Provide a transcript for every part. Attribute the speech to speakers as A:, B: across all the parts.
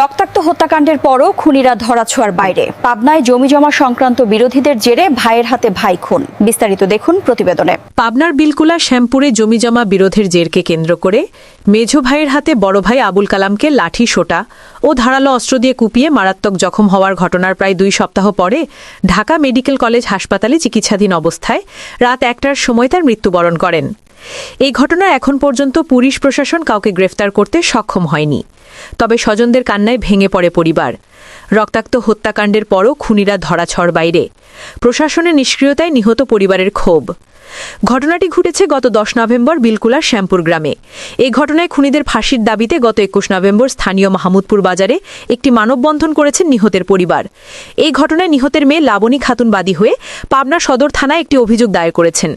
A: রক্তাক্ত হত্যাকাণ্ডের পরও খুনিরা ধরাছোঁয়ার বাইরে। পাবনায় জমিজমা সংক্রান্ত বিরোধীদের জেরে ভাইয়ের হাতে ভাই খুন। বিস্তারিত দেখুন প্রতিবেদনে।
B: পাবনার বিলকুলা শ্যামপুরে জমিজমা বিরোধের জেরকে কেন্দ্র করে মেঝো ভাইয়ের হাতে বড় ভাই আবুল কালামকে লাঠি সোটা ও ধারালো অস্ত্র দিয়ে কুপিয়ে মারাত্মক জখম হওয়ার ঘটনার প্রায় দুই সপ্তাহ পরে ঢাকা মেডিকেল কলেজ হাসপাতালে চিকিৎসাধীন অবস্থায় রাত একটার সময় তার মৃত্যুবরণ করেন। এই ঘটনার এখন পর্যন্ত পুলিশ প্রশাসন কাউকে গ্রেফতার করতে সক্ষম হয়নি। তবে স্বজনদের কান্নায় ভেঙে পড়ে পরিবার। রক্তাক্ত হত্যাকাণ্ডের পরও খুনিরা ধরাছড় বাইরে। প্রশাসনের নিষ্ক্রিয়তায় নিহত পরিবারের ক্ষোভ। ঘটনাটি ঘটেছে গত দশ নভেম্বর বিলকুলার শ্যামপুর গ্রামে। এই ঘটনায় খুনিদের ফাঁসির দাবিতে গত একুশ নভেম্বর স্থানীয় মাহমুদপুর বাজারে একটি মানববন্ধন করেছেন নিহতের পরিবার। এই ঘটনায় নিহতের মেয়ে লাবণী খাতুন বাদী হয়ে পাবনা সদর থানায় একটি অভিযোগ দায়ের করেছেন।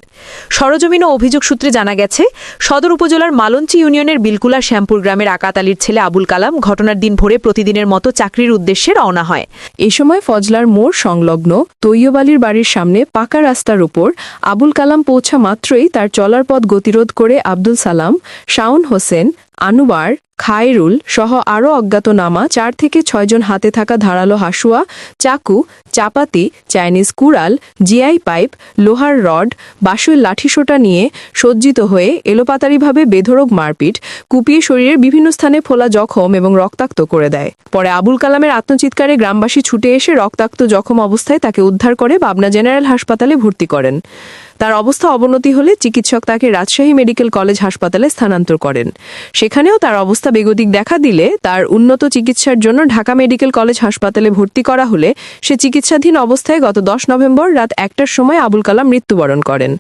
B: সরজমিন ও অভিযোগ সূত্রে জানা গেছে, সদর উপজেলার মালঞ্চি ইউনিয়নের বিলকুলা শ্যামপুর গ্রামের আকাতালির ছেলে আবুল কালাম ঘটনার দিন ভোরে প্রতিদিনের মতো চাকরির উদ্দেশ্যে রওনা হয়।
C: এ সময় ফজলার মোড় সংলগ্ন তৈয়বালির বাড়ির সামনে পাকা রাস্তার উপর আবুল কালাম পৌঁছা মাত্রই তার চলার পথ গতিরোধ করে আব্দুল সালাম শাউন হোসেন আনুবার খায়রুল সহ আরও অজ্ঞাতনামা চার থেকে ছয়জন হাতে থাকা ধারালো হাসুয়া, চাকু, চাপাতি, চাইনিজ কুড়াল, জিআই পাইপ, লোহার রড, বাঁশের লাঠিসোটা নিয়ে সজ্জিত হয়ে এলোপাতারিভাবে বেধড়ক মারপিট, কুপিয়ে শরীরের বিভিন্ন স্থানে ফোলা জখম এবং রক্তাক্ত করে দেয়। পরে আবুল কালামের আত্মচিৎকারে গ্রামবাসী ছুটে এসে রক্তাক্ত জখম অবস্থায় তাকে উদ্ধার করে পাবনা জেনারেল হাসপাতালে ভর্তি করেন। তার অবস্থা অবনতি হলে চিকিৎসক তাকে রাজশাহী মেডিকেল কলেজ হাসপাতালে স্থানান্তর করেন। সেখানেও তার অবস্থা বেগতিক দেখা দিলে তার উন্নত চিকিৎসার জন্য ঢাকা মেডিকেল কলেজ হাসপাতালে ভর্তি করা হলে সে চিকিৎসাধীন অবস্থায় গত দশ নভেম্বর রাত একটার সময় আবুল কালাম মৃত্যুবরণ করেন।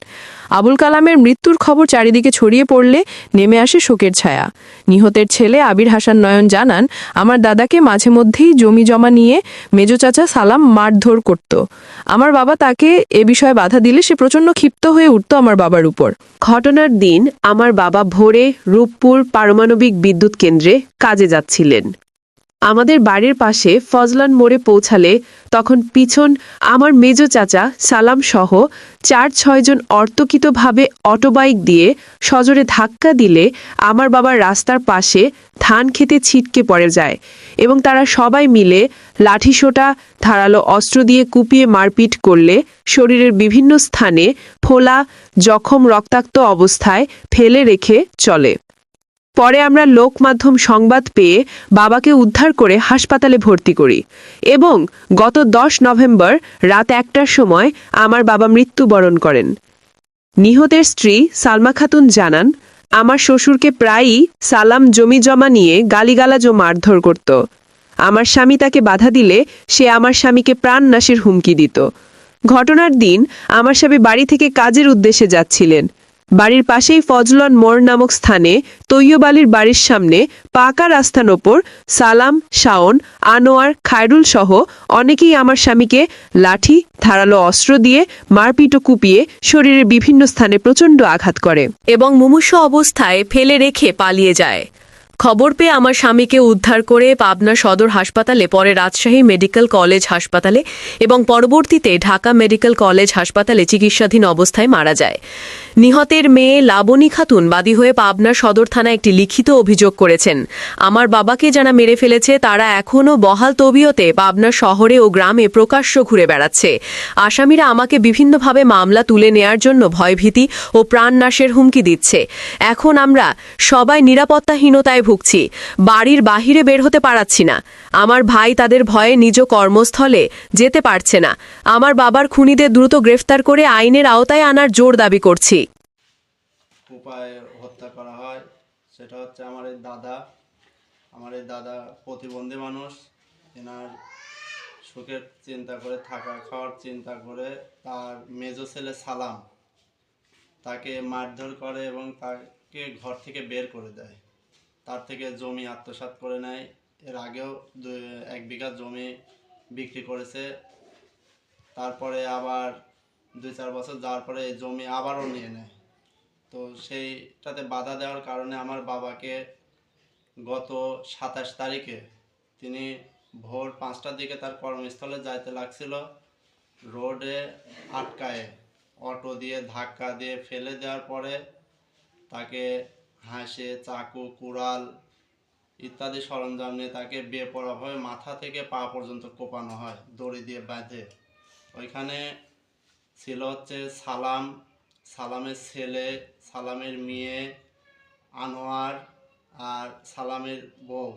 C: আবুল কালামের মৃত্যুর খবর চারিদিকে ছড়িয়ে পড়লে নেমে আসে শোকের ছায়া। নিহতের ছেলে আবির হাসান নয়ন জানান, আমার দাদাকে মাঝে মধ্যেই জমি জমা নিয়ে মেজো চাচা সালাম মারধর করত। আমার বাবা তাকে এ বিষয়ে বাধা দিলে সে প্রচণ্ড ক্ষিপ্ত হয়ে উঠত আমার বাবার উপর।
D: ঘটনার দিন আমার বাবা ভোরে রূপপুর পারমাণবিক বিদ্যুৎ কেন্দ্রে কাজে যাচ্ছিলেন। আমাদের বাড়ির পাশে ফজলান মোড়ে পৌঁছালে তখন পিছন আমার মেজ চাচা সালাম সহ চার ছয়জন অর্তকিতভাবে অটোবাইক দিয়ে সজোরে ধাক্কা দিলে আমার বাবার রাস্তার পাশে ধান খেতে ছিটকে পড়ে যায় এবং তারা সবাই মিলে লাঠিসোঁটা, ধারালো অস্ত্র দিয়ে কুপিয়ে মারপিট করলে শরীরের বিভিন্ন স্থানে ফোলা, জখম, রক্তাক্ত অবস্থায় ফেলে রেখে চলে। পরে আমরা লোকমাধ্যম সংবাদ পেয়ে বাবাকে উদ্ধার করে হাসপাতালে ভর্তি করি। এবং গত দশ নভেম্বর রাত একটার সময় আমার বাবা মৃত্যুবরণ করেন। নিহতের স্ত্রী সালমা খাতুন জানান, আমার শ্বশুরকে প্রায়ই সালাম জমি জমা নিয়ে গালিগালাজ মারধর করত। আমার স্বামী তাকে বাধা দিলে সে আমার স্বামীকে প্রাণ প্রাণনাশের হুমকি দিত। ঘটনার দিন আমার স্বামী বাড়ি থেকে কাজের উদ্দেশ্যে যাচ্ছিলেন। বাড়ির পাশেই ফজলন মোড় নামক স্থানে তৈয়বালির বাড়ির সামনে পাকা রাস্তার ওপর সালাম, শাওন, আনোয়ার, খায়রুল সহ অনেকেই আমার স্বামীকে লাঠি, ধারালো অস্ত্র দিয়ে মারপিট কুপিয়ে শরীরের বিভিন্ন স্থানে প্রচণ্ড আঘাত করে
B: এবং মুমূর্ষ অবস্থায় ফেলে রেখে পালিয়ে যায়। খবর পেয়ে আমার স্বামীকে উদ্ধার করে পাবনা সদর হাসপাতালে, পরে রাজশাহী মেডিকেল কলেজ হাসপাতালে এবং পরবর্তীতে ঢাকা মেডিকেল কলেজ হাসপাতালে চিকিৎসাধীন অবস্থায় মারা যায়। নিহতের মেয়ে লাবণী খাতুন বাদী হয়ে পাবনা সদর থানায় একটি লিখিত অভিযোগ করেছেন। আমার বাবাকে যারা মেরে ফেলেছে, তারা এখনও বহাল তবিয়তে পাবনা শহরে ও গ্রামে প্রকাশ্য ঘুরে বেড়াচ্ছে। আসামিরা আমাকে বিভিন্নভাবে মামলা তুলে নেয়ার জন্য ভয়ভীতি ও প্রাণনাশের হুমকি দিচ্ছে। এখন আমরা সবাই নিরাপত্তাহীনতায় ভুগছি। বাড়ির বাহিরে বের হতে পারাচ্ছি না। আমার ভাই তাদের ভয়ে নিজ কর্মস্থলে যেতে পারছে না। আমার বাবার খুনিদের দ্রুত গ্রেফতার করে আইনের আওতায় আনার জোর দাবি করছি।
E: উপায়ে হত্যা করা হয়, সেটা হচ্ছে আমার এই দাদা। আমার এই দাদা প্রতিবন্ধী মানুষ, এনার সুখের চিন্তা করে থাকা খাওয়ার চিন্তা করে, তার মেজ ছেলে সালাম, তাকে মারধর করে এবং তাকে ঘর থেকে বের করে দেয়। তার থেকে জমি আত্মসাৎ করে নেয়। এর আগেও এক বিঘা জমি বিক্রি করেছে। তারপরে আবার দুই, চার বছর যাওয়ার পরে এই জমি আবারও নিয়ে নেয়। তো সেইটাতে বাধা দেওয়ার কারণে আমার বাবাকে গত সাতাশ তারিখে তিনি ভোর পাঁচটার দিকে তার কর্মস্থলে যাইতে লাগছিল। রোডে আটকায় অটো দিয়ে ধাক্কা দিয়ে ফেলে দেওয়ার পরে তাকে হাসে, চাকু, কুড়াল ইত্যাদি সরঞ্জাম নিয়ে তাকে বেপরোয়াভাবে মাথা থেকে পা পর্যন্ত কোপানো হয়, দড়ি দিয়ে বাঁধে। ওইখানে ছিল হচ্ছে সালাম সালামের ছেলে সালামের মেয়ে আনোয়ার আর সালামের বউ।